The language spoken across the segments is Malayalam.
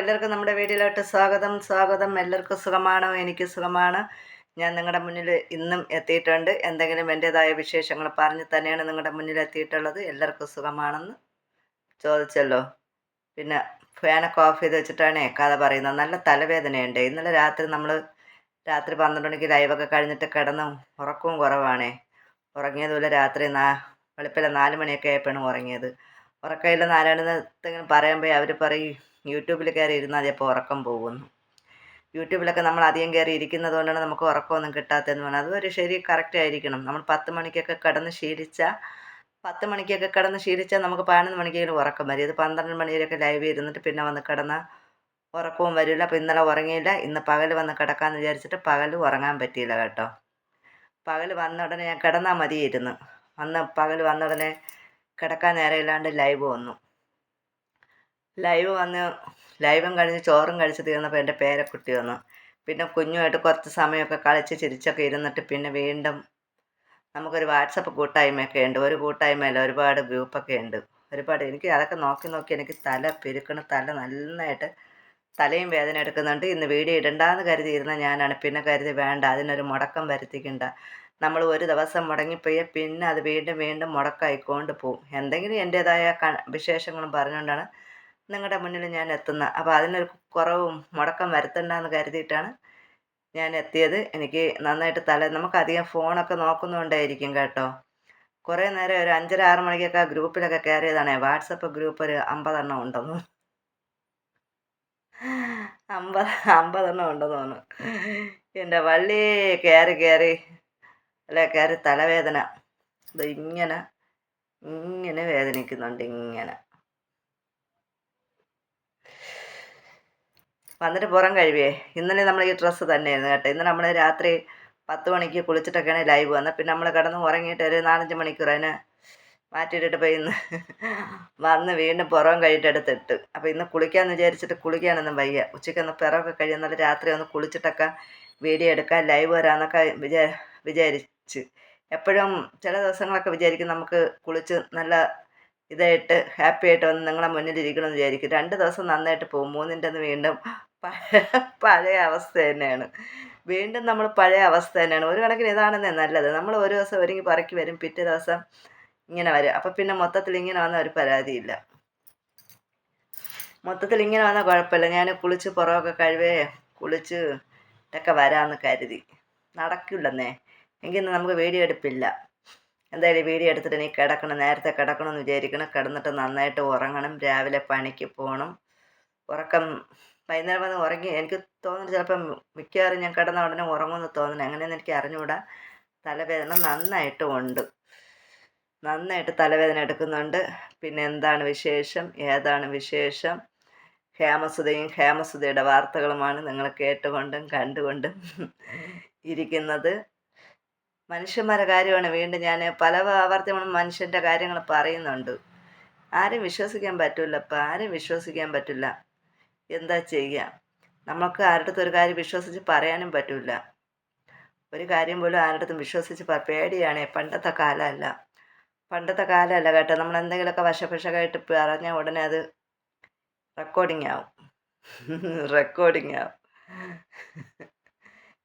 എല്ലാവർക്കും നമ്മുടെ വീഡിയോയിലോട്ട് സ്വാഗതം. സ്വാഗതം. എല്ലാവർക്കും സുഖമാണോ? എനിക്ക് സുഖമാണ്. ഞാൻ നിങ്ങളുടെ മുന്നിൽ ഇന്നും എത്തിയിട്ടുണ്ട്. എന്തെങ്കിലും എന്റെതായ വിശേഷങ്ങൾ പറഞ്ഞ് തന്നെയാണ് നിങ്ങളുടെ മുന്നിൽ എത്തിയിട്ടുള്ളത്. എല്ലാവർക്കും സുഖമാണെന്ന് ചോദിച്ചല്ലോ. പിന്നെ ഫാനൊക്കെ ഓഫ് ചെയ്ത് വെച്ചിട്ടാണ് കഥ പറയുന്നത്. നല്ല തലവേദനയുണ്ട്. ഇന്നലെ രാത്രി നമ്മൾ രാത്രി പന്ത്രണ്ട് മണിക്ക് ലൈവൊക്കെ കഴിഞ്ഞിട്ട് കിടന്ന് ഉറക്കവും കുറവാണേ. ഉറങ്ങിയതുപോലെ രാത്രി നാ വെളുപ്പിലെ നാല് മണിയൊക്കെ ആയപ്പോഴാണ് ഉറങ്ങിയത്. ഉറക്കമില്ല നാലാണെന്ന് പറയുമ്പോൾ അവർ പറയും യൂട്യൂബിൽ കയറി ഇരുന്നാൽ ചിലപ്പോൾ ഉറക്കം പോകുന്നു. യൂട്യൂബിലൊക്കെ നമ്മൾ അധികം കയറി ഇരിക്കുന്നത് കൊണ്ടാണ് നമുക്ക് ഉറക്കമൊന്നും കിട്ടാത്തതെന്ന് പറഞ്ഞാൽ അതൊരു ശരി കറക്റ്റ് ആയിരിക്കണം. നമ്മൾ പത്ത് മണിക്കൊക്കെ കിടന്ന് ശീലിച്ചാൽ പത്ത് മണിക്കൊക്കെ കിടന്ന് ശീലിച്ചാൽ നമുക്ക് പതിനൊന്ന് മണിക്കെങ്കിലും ഉറക്കം വരും. ഇത് പന്ത്രണ്ട് മണിയിലൊക്കെ ലൈവ് ഇരുന്നിട്ട് പിന്നെ വന്ന് കിടന്ന ഉറക്കവും വരില്ല. അപ്പോൾ ഇന്നലെ ഉറങ്ങിയില്ല. ഇന്ന് പകൽ വന്ന് കിടക്കാമെന്ന് വിചാരിച്ചിട്ട് പകൽ ഉറങ്ങാൻ പറ്റിയില്ല കേട്ടോ. പകൽ വന്ന ഉടനെ ഞാൻ കിടന്നാൽ മതിയായിരുന്നു. അന്ന് പകൽ വന്ന ഉടനെ കിടക്കാൻ നേരമില്ലാണ്ട് ലൈവ് വന്നു. ലൈവ് വന്ന് ലൈവും കഴിഞ്ഞ് ചോറും കഴിച്ച് തീർന്നപ്പോൾ എന്റെ പേരക്കുട്ടി വന്നു. പിന്നെ കുഞ്ഞുമായിട്ട് കുറച്ച് സമയമൊക്കെ കളിച്ച് ചിരിച്ചൊക്കെ ഇരുന്നിട്ട് പിന്നെ വീണ്ടും നമുക്കൊരു വാട്സപ്പ് കൂട്ടായ്മയൊക്കെ ഉണ്ട്. ഒരു കൂട്ടായ്മയല്ല ഒരുപാട് ഗ്രൂപ്പൊക്കെ ഉണ്ട്. ഒരുപാട് എനിക്ക് അതൊക്കെ നോക്കി നോക്കി എനിക്ക് തല പെരുക്കണം തല നന്നായിട്ട് തലയും വേദന എടുക്കുന്നുണ്ട്. ഇന്ന് വീഡിയോ ഇടണ്ടെന്ന് കരുതിയിരുന്ന ഞാനാണ്. പിന്നെ കരുതി വേണ്ട അതിനൊരു മുടക്കം വരുത്തിക്കണ്ട. നമ്മൾ ഒരു ദിവസം മുടങ്ങിപ്പോയാൽ പിന്നെ അത് വീണ്ടും വീണ്ടും മുടക്കായിക്കൊണ്ട് പോവും. എന്തെങ്കിലും എന്റേതായ വിശേഷങ്ങളും പറഞ്ഞുകൊണ്ടാണ് നിങ്ങളുടെ മുന്നിൽ ഞാൻ എത്തുന്നത് അപ്പോൾ അതിനൊരു കുറവും മുടക്കം വരുത്തണ്ടെന്ന് കരുതിയിട്ടാണ് ഞാൻ എത്തിയത്. എനിക്ക് നന്നായിട്ട് തല നമുക്കധികം ഫോണൊക്കെ നോക്കുന്നുകൊണ്ടായിരിക്കും കേട്ടോ. കുറേ നേരം ഒരു അഞ്ചര ആറ് മണിക്കൊക്കെ ആ ഗ്രൂപ്പിലൊക്കെ കയറിയതാണ്. വാട്സപ്പ് ഗ്രൂപ്പ് ഒരു അമ്പതെണ്ണം ഉണ്ടെന്ന് അമ്പത് അമ്പതെണ്ണം ഉണ്ടെന്ന് തോന്നുന്നു. എന്റെ വള്ളി കയറി കയറി അല്ലെ കയറി തലവേദന. ഇത് ഇങ്ങനെ ഇങ്ങനെ വേദനിക്കുന്നുണ്ട് ഇങ്ങനെ. വന്നിട്ട് പുറം കഴിവേ? ഇന്നലെ നമ്മൾ ഈ ഡ്രസ്സ് തന്നെയായിരുന്നു കേട്ടോ. ഇന്നലെ നമ്മൾ രാത്രി പത്ത് മണിക്ക് കുളിച്ചിട്ടൊക്കെയാണ് ലൈവ് വന്നത്. പിന്നെ നമ്മൾ കിടന്ന് ഉറങ്ങിയിട്ട് ഒരു നാലഞ്ച് മണിക്കൂർ അതിനെ മാറ്റിയിട്ടിട്ട് പോയി ഇന്ന് വന്ന് വീണ്ടും പുറം കഴിയിട്ടെടുത്തിട്ട് അപ്പോൾ ഇന്ന് കുളിക്കാമെന്ന് വിചാരിച്ചിട്ട് കുളിക്കാനൊന്നും വയ്യ. ഉച്ചയ്ക്കൊന്ന് പിറവൊക്കെ കഴിയുന്നാൽ രാത്രി ഒന്ന് കുളിച്ചിട്ടൊക്കെ വീഡിയോ എടുക്കാൻ ലൈവ് വരാമെന്നൊക്കെ വിചാ വിചാരിച്ച്. എപ്പോഴും ചില ദിവസങ്ങളൊക്കെ വിചാരിക്കും നമുക്ക് കുളിച്ച് നല്ല ഇതായിട്ട് ഹാപ്പി ആയിട്ട് വന്ന് നിങ്ങളെ മുന്നിൽ ഇരിക്കണമെന്ന് വിചാരിക്കും. രണ്ട് ദിവസം നന്നായിട്ട് പോകും. മൂന്നിന്റെ വീണ്ടും പഴയ അവസ്ഥ തന്നെയാണ്. വീണ്ടും നമ്മൾ പഴയ അവസ്ഥ തന്നെയാണ്. ഒരു കണക്കിന് ഇതാണെന്നേ നല്ലത്. നമ്മൾ ഒരു ദിവസം ഒരുങ്ങി പറക്കി വരും. പിറ്റേ ദിവസം ഇങ്ങനെ വരും. അപ്പം പിന്നെ മൊത്തത്തിൽ ഇങ്ങനെ വന്ന ഒരു പരാതിയില്ല. മൊത്തത്തിൽ ഇങ്ങനെ വന്നാൽ കുഴപ്പമില്ല. ഞാൻ കുളിച്ച് പുറമൊക്കെ കഴിവേ കുളിച്ച് ഇതൊക്കെ വരാമെന്ന് കരുതി. നടക്കില്ലെന്നേ. എങ്കിൽ നമുക്ക് വീഡിയോ എടുപ്പില്ല. എന്തായാലും വീഡിയോ എടുത്തിട്ട് നീ കിടക്കണം. നേരത്തെ കിടക്കണമെന്ന് വിചാരിക്കണം. കിടന്നിട്ട് നന്നായിട്ട് ഉറങ്ങണം. രാവിലെ പണിക്ക് പോകണം. ഉറക്കം വൈകുന്നേരം വന്ന് ഉറങ്ങി. എനിക്ക് തോന്നുന്നു ചിലപ്പം മിക്കവാറും ഞാൻ കിടന്ന ഉടനെ ഉറങ്ങുമെന്ന് തോന്നുന്നു. അങ്ങനെയൊന്നും എനിക്ക് അറിഞ്ഞുകൂടാ തലവേദന നന്നായിട്ട് ഉണ്ട്. നന്നായിട്ട് തലവേദന എടുക്കുന്നുണ്ട്. പിന്നെ എന്താണ് വിശേഷം? ഏതാണ് വിശേഷം? ഹേമസുതയും ഹേമസുതയുടെ വാർത്തകളുമാണ് നിങ്ങൾ കേട്ടുകൊണ്ടും കണ്ടുകൊണ്ടും ഇരിക്കുന്നത്. മനുഷ്യന്മാരുടെ കാര്യമാണ്. വീണ്ടും ഞാൻ പല ആവർത്തി മനുഷ്യന്റെ കാര്യങ്ങൾ പറയുന്നുണ്ട്. ആരും വിശ്വസിക്കാൻ പറ്റില്ല ഇപ്പം ആരും വിശ്വസിക്കാൻ പറ്റില്ല. എന്താ ചെയ്യുക നമുക്ക് ആരുടെ ഒരു കാര്യം വിശ്വസിച്ച് പറയാനും പറ്റില്ല ഒരു കാര്യം പോലും ആരുടെ വിശ്വസിച്ച് പേടിയാണ് പണ്ടത്തെ കാലമല്ല. പണ്ടത്തെ കാലമല്ല കേട്ടോ. നമ്മൾ എന്തെങ്കിലുമൊക്കെ വശപക്ഷമായിട്ട് പറഞ്ഞാൽ ഉടനെ അത് റെക്കോർഡിംഗ് ആവും. റെക്കോർഡിംഗ് ആവും.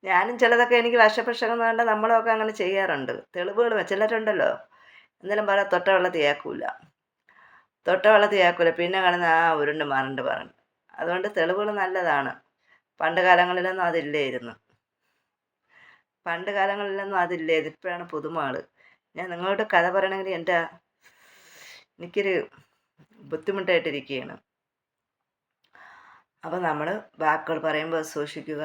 ഞാനും ചിലതൊക്കെ എനിക്ക് വശപക്ഷം വേണ്ട നമ്മളൊക്കെ അങ്ങനെ ചെയ്യാറുണ്ട്. തെളിവുകൾ ചിലരുണ്ടല്ലോ. എന്തെങ്കിലും പറയാം തൊട്ട വെള്ളത്തിയാക്കൂല തൊട്ട വെള്ളത്തിയാക്കൂല പിന്നെ കാണുന്ന ആ ഉരുണ്ട് മാറണ്ട് പറഞ്ഞു. അതുകൊണ്ട് തെളിവുകൾ നല്ലതാണ്. പണ്ട് കാലങ്ങളിലൊന്നും അതില്ലായിരുന്നു. പണ്ട് കാലങ്ങളിലൊന്നും അതില്ലേ ഇപ്പോഴാണ് പുതുമാൾ. ഞാൻ നിങ്ങളോട് കഥ പറയണമെങ്കിൽ എന്റെ എനിക്കൊരു ബുദ്ധിമുട്ടായിട്ടിരിക്കുകയാണ്. അപ്പോൾ നമ്മൾ വാക്കുകൾ പറയുമ്പോൾ സൂക്ഷിക്കുക.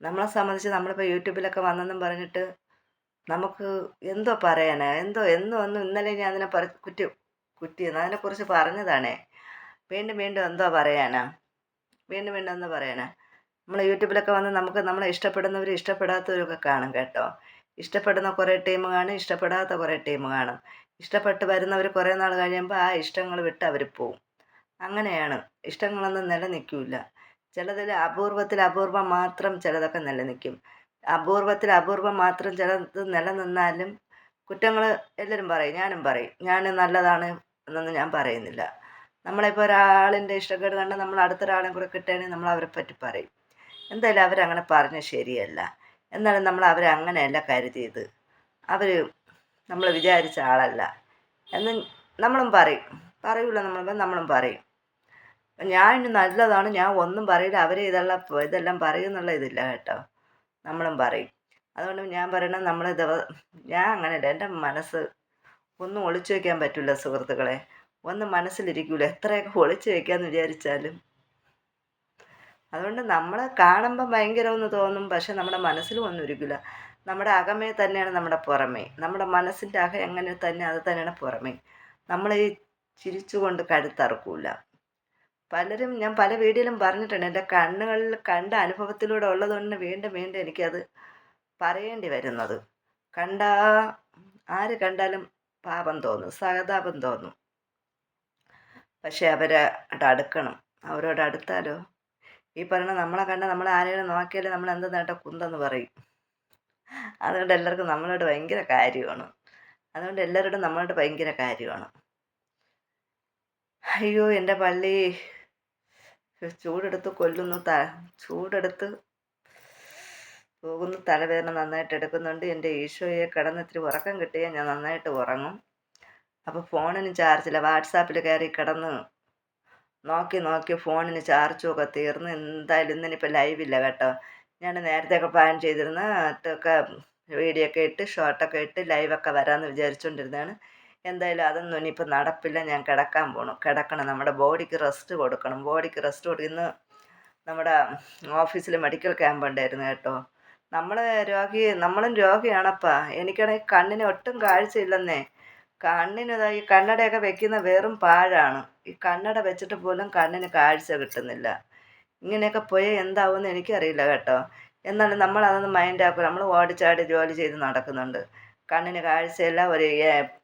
നമ്മളെ സംബന്ധിച്ച് നമ്മളിപ്പോൾ യൂട്യൂബിലൊക്കെ വന്നെന്നും പറഞ്ഞിട്ട് നമുക്ക് എന്തോ പറയാനാ? എന്തോ എന്തോ ഒന്നും ഇന്നലെ ഞാൻ അതിനെ പറ കുറ്റി കുറ്റിയെന്ന് അതിനെക്കുറിച്ച് പറഞ്ഞതാണേ. വീണ്ടും വീണ്ടും എന്തോ പറയാനാ? വീണ്ടും വീണ്ടും എന്തോ പറയാനാ? നമ്മൾ യൂട്യൂബിലൊക്കെ വന്ന് നമുക്ക് നമ്മളെ ഇഷ്ടപ്പെടുന്നവരും ഇഷ്ടപ്പെടാത്തവരൊക്കെ കാണും കേട്ടോ. ഇഷ്ടപ്പെടുന്ന കുറേ ടീം കാണും ഇഷ്ടപ്പെടാത്ത കുറേ ടീം കാണും. ഇഷ്ടപ്പെട്ട് വരുന്നവർ കുറേ നാൾ കഴിയുമ്പോൾ ആ ഇഷ്ടങ്ങൾ വിട്ട് അവർ പോവും. അങ്ങനെയാണ്. ഇഷ്ടങ്ങളൊന്നും നിലനിൽക്കില്ല. ചിലതിൽ അപൂർവത്തിൽ അപൂർവം മാത്രം ചിലതൊക്കെ നിലനിൽക്കും. അപൂർവത്തിൽ അപൂർവം മാത്രം ചിലത് നിലനിന്നാലും കുറ്റങ്ങൾ എല്ലാവരും പറയും ഞാനും പറയും. ഞാൻ നല്ലതാണ് എന്നൊന്നും ഞാൻ പറയുന്നില്ല. നമ്മളിപ്പോൾ ഒരാളിന്റെ ഇഷ്ടക്കേട് കണ്ട് നമ്മൾ അടുത്തൊരാളെ കൂടെ കിട്ടുകയാണെങ്കിൽ നമ്മൾ അവരെ പറ്റി പറയും. എന്തായാലും അവരങ്ങനെ പറഞ്ഞ ശരിയല്ല. എന്നാലും നമ്മൾ അവരെ അങ്ങനെയല്ല കരുതിയത്. അവർ നമ്മൾ വിചാരിച്ച ആളല്ല. എന്ന് നമ്മളും പറയും. പറയൂല നമ്മൾ നമ്മളും പറയും. ഞാൻ ഇനി നല്ലതാണ് ഞാൻ ഒന്നും പറയില്ല. അവരെ ഇതെല്ലാം ഇതെല്ലാം പറയുന്നുള്ള ഇതില്ല കേട്ടോ. നമ്മളും പറയും. അതുകൊണ്ട് ഞാൻ പറയണ നമ്മൾ ദിവസം ഞാൻ അങ്ങനെയല്ല. എന്റെ മനസ്സ് ഒന്നും ഒളിച്ചു വയ്ക്കാൻ പറ്റില്ല സുഹൃത്തുക്കളെ. ഒന്നും മനസ്സിലിരിക്കൂല? എത്രയൊക്കെ ഒളിച്ചു വെക്കാന്ന് വിചാരിച്ചാലും. അതുകൊണ്ട് നമ്മളെ കാണുമ്പോൾ ഭയങ്കരമെന്ന് തോന്നും പക്ഷെ നമ്മുടെ മനസ്സിലും ഒന്നും ഇരിക്കില്ല നമ്മുടെ അകമേ തന്നെയാണ് നമ്മുടെ പുറമേ. നമ്മുടെ മനസ്സിന്റെ അകം എങ്ങനെ തന്നെ അത് തന്നെയാണ് പുറമേ. നമ്മൾ ഈ ചിരിച്ചുകൊണ്ട് കഴുത്തറക്കൂല. പലരും ഞാൻ പല വീഡിയോയിലും പറഞ്ഞിട്ടുണ്ട് എന്റെ കണ്ണുകളിൽ കണ്ട അനുഭവത്തിലൂടെ ഉള്ളതുകൊണ്ട് വീണ്ടും വീണ്ടും എനിക്കത് പറയേണ്ടി വരുന്നത്. കണ്ട ആര് കണ്ടാലും പാപം തോന്നും സഹതാപം തോന്നും. പക്ഷെ അവരെ അടുക്കണം. അവരോട് അടുത്താലോ? ഈ പറഞ്ഞ നമ്മളെ കണ്ട നമ്മൾ ആരെങ്കിലും നോക്കിയാലും നമ്മൾ എന്ത് നേട്ട കുന്തെന്ന് പറയും. അതുകൊണ്ട് എല്ലാവർക്കും നമ്മളോട് ഭയങ്കര കാര്യമാണ്. അതുകൊണ്ട് എല്ലാവരോടും നമ്മളോട് ഭയങ്കര കാര്യമാണ്. അയ്യോ എന്റെ പള്ളി. ചൂടെടുത്ത് കൊല്ലുന്നു ത ചൂടെടുത്ത് പോകുന്നു തലവേദന നന്നായിട്ട് എടുക്കുന്നുണ്ട്. എന്റെ ഈശോയെ കിടന്നിത്തിരി ഉറക്കം കിട്ടിയാൽ ഞാൻ നന്നായിട്ട് ഉറങ്ങും. അപ്പോൾ ഫോണിന് ചാർജില്ല വാട്സാപ്പിൽ കയറി കിടന്ന് നോക്കി നോക്കി ഫോണിന് ചാർജും ഒക്കെ തീർന്ന് എന്തായാലും ഇന്നിനിപ്പോൾ ലൈവില്ല കേട്ടോ. ഞാൻ നേരത്തെയൊക്കെ പ്ലാൻ ചെയ്തിരുന്ന ഒക്കെ വീഡിയോ ഒക്കെ ഇട്ട് ഷോർട്ടൊക്കെ ഇട്ട് ലൈവൊക്കെ വരാമെന്ന് വിചാരിച്ചുകൊണ്ടിരുന്നതാണ് എന്തായാലും അതൊന്നും ഇനിയിപ്പോൾ നടപ്പില്ല. ഞാൻ കിടക്കാൻ പോകണം കിടക്കണം. നമ്മുടെ ബോഡിക്ക് റെസ്റ്റ് കൊടുക്കണം. ബോഡിക്ക് റെസ്റ്റ് കൊടുക്കുന്ന നമ്മുടെ ഓഫീസിൽ മെഡിക്കൽ ക്യാമ്പ് ഉണ്ടായിരുന്നു കേട്ടോ. നമ്മൾ രോഗി നമ്മളും രോഗിയാണപ്പാ. എനിക്കാണെങ്കിൽ കണ്ണിന് ഒട്ടും കാഴ്ചയില്ലെന്നേ. കണ്ണിന് ഈ കണ്ണടയൊക്കെ വെക്കുന്ന വെറും പാഴാണ്. ഈ കണ്ണട വെച്ചിട്ട് പോലും കണ്ണിന് കാഴ്ച കിട്ടുന്നില്ല. ഇങ്ങനെയൊക്കെ പോയാൽ എന്താവുമെന്ന് എനിക്കറിയില്ല കേട്ടോ. എന്നാലും നമ്മൾ അതൊന്ന് മൈൻഡ് നമ്മൾ ഓടിച്ചാടി ജോലി ചെയ്ത് നടക്കുന്നുണ്ട്. കണ്ണിന് കാഴ്ചയല്ല ഒരു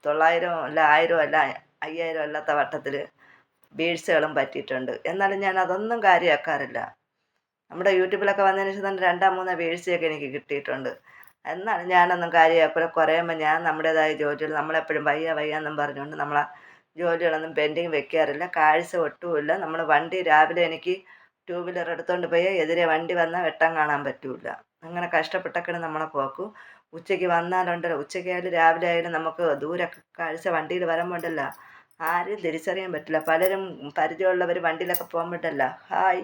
തൊള്ളായിരം അല്ല ആയിരം അല്ല അയ്യായിരം അല്ലാത്ത വട്ടത്തിൽ വീഴ്ചകളും പറ്റിയിട്ടുണ്ട്. എന്നാലും ഞാൻ അതൊന്നും കാര്യമാക്കാറില്ല നമ്മുടെ യൂട്യൂബിലൊക്കെ വന്നതിന് ശേഷം രണ്ടാം മൂന്നോ വീഴ്ചയൊക്കെ എനിക്ക് കിട്ടിയിട്ടുണ്ട്. എന്നാലും ഞാനൊന്നും കാര്യമാക്കില്ല കുറയുമ്പോൾ ഞാൻ നമ്മുടേതായ ജോലികൾ നമ്മളെപ്പോഴും വയ്യ വയ്യ എന്നും പറഞ്ഞുകൊണ്ട് നമ്മളെ ജോലികളൊന്നും പെൻഡിങ് വെക്കാറില്ല കാഴ്ച ഒട്ടുമില്ല. നമ്മൾ വണ്ടി രാവിലെ എനിക്ക് ടൂ വീലർ എടുത്തുകൊണ്ട് പോയാൽ എതിരെ വണ്ടി വന്നാൽ വെട്ടം കാണാൻ പറ്റില്ല അങ്ങനെ കഷ്ടപ്പെട്ടൊക്കെയാണ് നമ്മളെ പോക്കു. ഉച്ചയ്ക്ക് വന്നാലുണ്ടല്ലോ ഉച്ചയ്ക്കായാലും രാവിലെ ആയാലും നമുക്ക് ദൂരെ കാഴ്ച വണ്ടിയിൽ വരുമ്പോണ്ടല്ലോ ആരെയും തിരിച്ചറിയാൻ പറ്റില്ല. പലരും പരിചയമുള്ളവർ വണ്ടിയിലൊക്കെ പോകുമ്പോണ്ടല്ലോ ഹായ്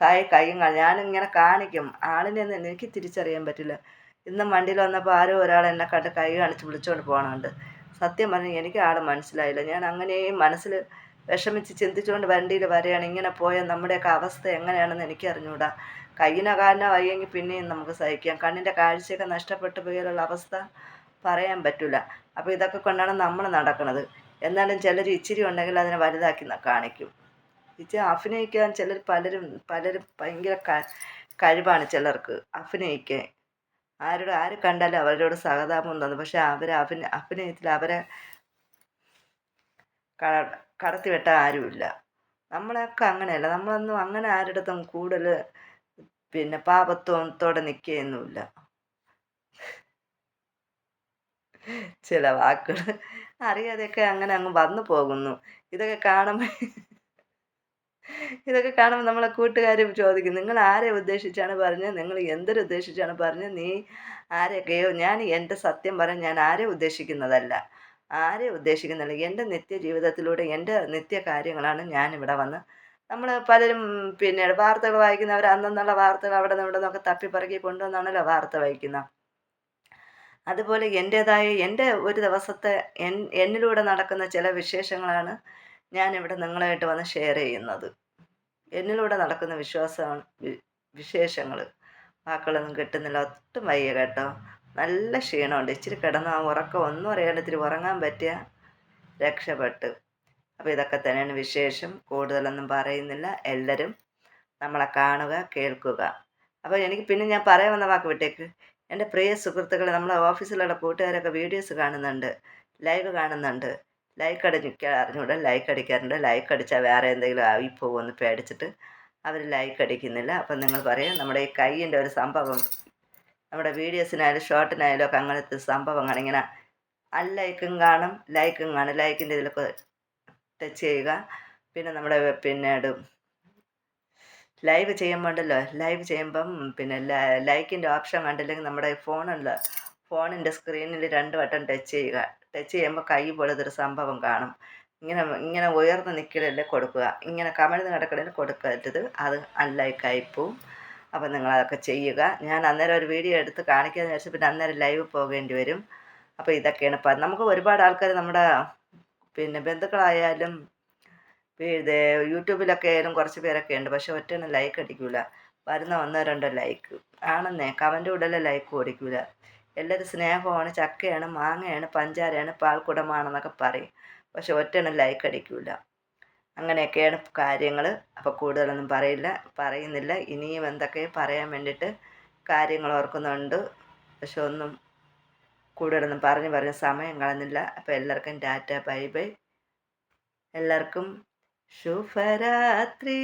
ഹായ് കൈയും ഞാനിങ്ങനെ കാണിക്കും. ആളിനെ എനിക്ക് തിരിച്ചറിയാൻ പറ്റില്ല. ഇന്നും വണ്ടിയിൽ വന്നപ്പോൾ ആരോ ഒരാൾ എന്നെ കണ്ട് കൈ കാണിച്ച് വിളിച്ചുകൊണ്ട് പോകണമുണ്ട് സത്യം പറഞ്ഞാൽ എനിക്ക് ആളെ മനസ്സിലായില്ല. ഞാൻ അങ്ങനെയും മനസ്സിൽ വിഷമിച്ച് ചിന്തിച്ചുകൊണ്ട് വണ്ടിയിൽ വരികയാണ് ഇങ്ങനെ പോയാൽ നമ്മുടെയൊക്കെ അവസ്ഥ എങ്ങനെയാണെന്ന് എനിക്ക് അറിഞ്ഞുകൂടാ കയ്യിനോ കാലിനോ വയ്യെങ്കിൽ പിന്നെയും നമുക്ക് സഹിക്കാം. കണ്ണിന്റെ കാഴ്ചയൊക്കെ നഷ്ടപ്പെട്ടു പോയാലുള്ള അവസ്ഥ പറയാൻ പറ്റില്ല അപ്പോൾ ഇതൊക്കെ കൊണ്ടാണ് നമ്മൾ നടക്കുന്നത് എന്നാലും ചിലർ ഇച്ചിരി ഉണ്ടെങ്കിൽ അതിനെ വലുതാക്കി കാണിക്കും. ഇച്ചിരി അഭിനയിക്കാൻ ചിലർ പലരും പലരും ഭയങ്കര കഴിവാണ് ചിലർക്ക്. അഭിനയിക്കാൻ. ആരോട് ആര് കണ്ടാലും അവരോട് സഹതാപം തോന്നും. പക്ഷെ അവർ അഭിന അഭിനയത്തിൽ അവരെ കടത്തി വെട്ടാൻ ആരുമില്ല. നമ്മളൊക്കെ അങ്ങനെയല്ല. നമ്മളൊന്നും അങ്ങനെ ആരുടെത്തും കൂടുതൽ പിന്നെ പാപത്വത്തോടെ നിൽക്കുകയൊന്നുമില്ല ചില വാക്കുകൾ അറിയാതെയൊക്കെ അങ്ങനെ അങ്ങ് വന്നു പോകുന്നു. ഇതൊക്കെ കാണുമ്പോൾ ഇതൊക്കെ കാണുമ്പോൾ നമ്മളെ കൂട്ടുകാരും ചോദിക്കും നിങ്ങൾ ആരെ ഉദ്ദേശിച്ചാണ് പറഞ്ഞത്? നിങ്ങൾ എന്തൊരു ഉദ്ദേശിച്ചാണ് പറഞ്ഞത്? നീ ആരെയൊക്കെയോ ഞാൻ എന്റെ സത്യം പറഞ്ഞ് ഞാൻ ആരെ ഉദ്ദേശിക്കുന്നതല്ല. ആരെ ഉദ്ദേശിക്കുന്നില്ല എന്റെ നിത്യ ജീവിതത്തിലൂടെ എന്റെ നിത്യ കാര്യങ്ങളാണ് ഞാനിവിടെ വന്ന് നമ്മൾ പലരും പിന്നെ വാർത്തകൾ വായിക്കുന്നവർ അന്നുള്ള വാർത്തകൾ അവിടെ ഇവിടെ നിന്നൊക്കെ തപ്പിപ്പറക്കി കൊണ്ടുവന്നാണല്ലോ വാർത്ത വായിക്കുന്നത്. അതുപോലെ എന്റേതായ എന്റെ ഒരു ദിവസത്തെ എന്നിലൂടെ നടക്കുന്ന ചില വിശേഷങ്ങളാണ് ഞാനിവിടെ നിങ്ങളായിട്ട് വന്ന് ഷെയർ ചെയ്യുന്നത്. എന്നിലൂടെ നടക്കുന്ന വിശ്വാസമാണ് വിശേഷങ്ങൾ വാക്കുകളൊന്നും കിട്ടുന്നില്ല. ഒട്ടും വയ്യ കേട്ടോ. നല്ല ക്ഷീണമുണ്ട്. ഇച്ചിരി കിടന്ന് ആ ഉറക്കം. ഒന്നും അറിയാണ്ട് ഇത്തിരി ഉറങ്ങാൻ പറ്റിയ രക്ഷപ്പെട്ട്. അപ്പോൾ ഇതൊക്കെ തന്നെയാണ് വിശേഷം. കൂടുതലൊന്നും പറയുന്നില്ല. എല്ലാവരും നമ്മളെ കാണുക കേൾക്കുക. അപ്പോൾ എനിക്ക് പിന്നെ ഞാൻ പറയാൻ വന്ന വാക്ക് വിട്ടേക്ക്. എന്റെ പ്രിയ സുഹൃത്തുക്കൾ നമ്മളെ ഓഫീസിലുള്ള കൂട്ടുകാരൊക്കെ വീഡിയോസ് കാണുന്നുണ്ട്. ലൈവ് കാണുന്നുണ്ട്. ലൈക്ക് അടിക്കാൻ അറിഞ്ഞുകൂടെ? ലൈക്ക് അടിക്കാറുണ്ട്. ലൈക്ക് അടിച്ചാൽ വേറെ എന്തെങ്കിലും ആയി പോകുമെന്ന് പേടിച്ചിട്ട് അവർ ലൈക്ക് അടിക്കുന്നില്ല. അപ്പം നിങ്ങൾ പറയും നമ്മുടെ ഈ കൈയിന്റെ ഒരു സംഭവം നമ്മുടെ വീഡിയോസിനായാലും ഷോർട്ടിനായാലും ഒക്കെ അങ്ങനത്തെ സംഭവങ്ങൾ ഇങ്ങനെ അൺലൈക്കും കാണും. ലൈക്കും കാണും. ലൈക്കിന്റെ ഇതിലൊക്കെ ടച്ച് ചെയ്യുക. പിന്നെ നമ്മുടെ പിന്നെ ലൈവ് ചെയ്യുമ്പോൾ ഉണ്ടല്ലോ ലൈവ് ചെയ്യുമ്പം പിന്നെ ലൈക്കിന്റെ ഓപ്ഷൻ കണ്ടില്ലെങ്കിൽ നമ്മുടെ ഫോണുണ്ടല്ലോ ഫോണിന്റെ സ്ക്രീനിൽ രണ്ട് വട്ടം ടച്ച് ചെയ്യുക. ടച്ച് ചെയ്യുമ്പോൾ കൈ പോലതൊരു സംഭവം കാണും. ഇങ്ങനെ ഇങ്ങനെ ഉയർന്ന് നിൽക്കലല്ലേ കൊടുക്കുക. ഇങ്ങനെ കമഴ്ന്ന് കിടക്കണേൽ കൊടുക്കരുത്. അത് അൺലൈക്കായി പോവും. അപ്പം നിങ്ങളതൊക്കെ ചെയ്യുക. ഞാൻ അന്നേരം ഒരു വീഡിയോ എടുത്ത് കാണിക്കാമെന്ന് വിചാരിച്ചു പിന്നെ അന്നേരം ലൈവ് പോകേണ്ടി വരും. അപ്പോൾ ഇതൊക്കെയാണ് ഇപ്പം. നമുക്ക് ഒരുപാട് ആൾക്കാർ നമ്മുടെ പിന്നെ ബന്ധുക്കളായാലും ഇത് യൂട്യൂബിലൊക്കെ ആയാലും കുറച്ച് പേരൊക്കെ ഉണ്ട്. പക്ഷെ ഒറ്റയൊന്നും ലൈക്ക് അടിക്കില്ല വരുന്ന ഒന്നോ രണ്ടോ ലൈക്ക്. ആണെന്നേ. കമന്റ് ഉടലെ ലൈക്ക് ഓടിക്കില്ല എല്ലാവരും സ്നേഹമാണ് ചക്കയാണ് മാങ്ങയാണ് പഞ്ചാരയാണ് പാൽക്കുടമാണെന്നൊക്കെ പറയും. പക്ഷെ ഒറ്റണം ലൈക്ക് അടിക്കില്ല അങ്ങനെയൊക്കെയാണ് കാര്യങ്ങൾ അപ്പോൾ കൂടുതലൊന്നും പറയില്ല പറയുന്നില്ല. ഇനിയും എന്തൊക്കെ പറയാൻ വേണ്ടിയിട്ട് കാര്യങ്ങൾ ഓർക്കുന്നുണ്ട്. പക്ഷെ ഒന്നും കൂടുതലൊന്നും പറഞ്ഞു പറഞ്ഞ് സമയം കളഞ്ഞില്ല അപ്പോൾ എല്ലാവർക്കും ടാറ്റ ബൈ ബൈ. എല്ലാവർക്കും ശുഭരാത്രി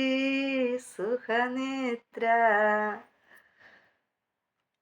സുഖനിദ്ര.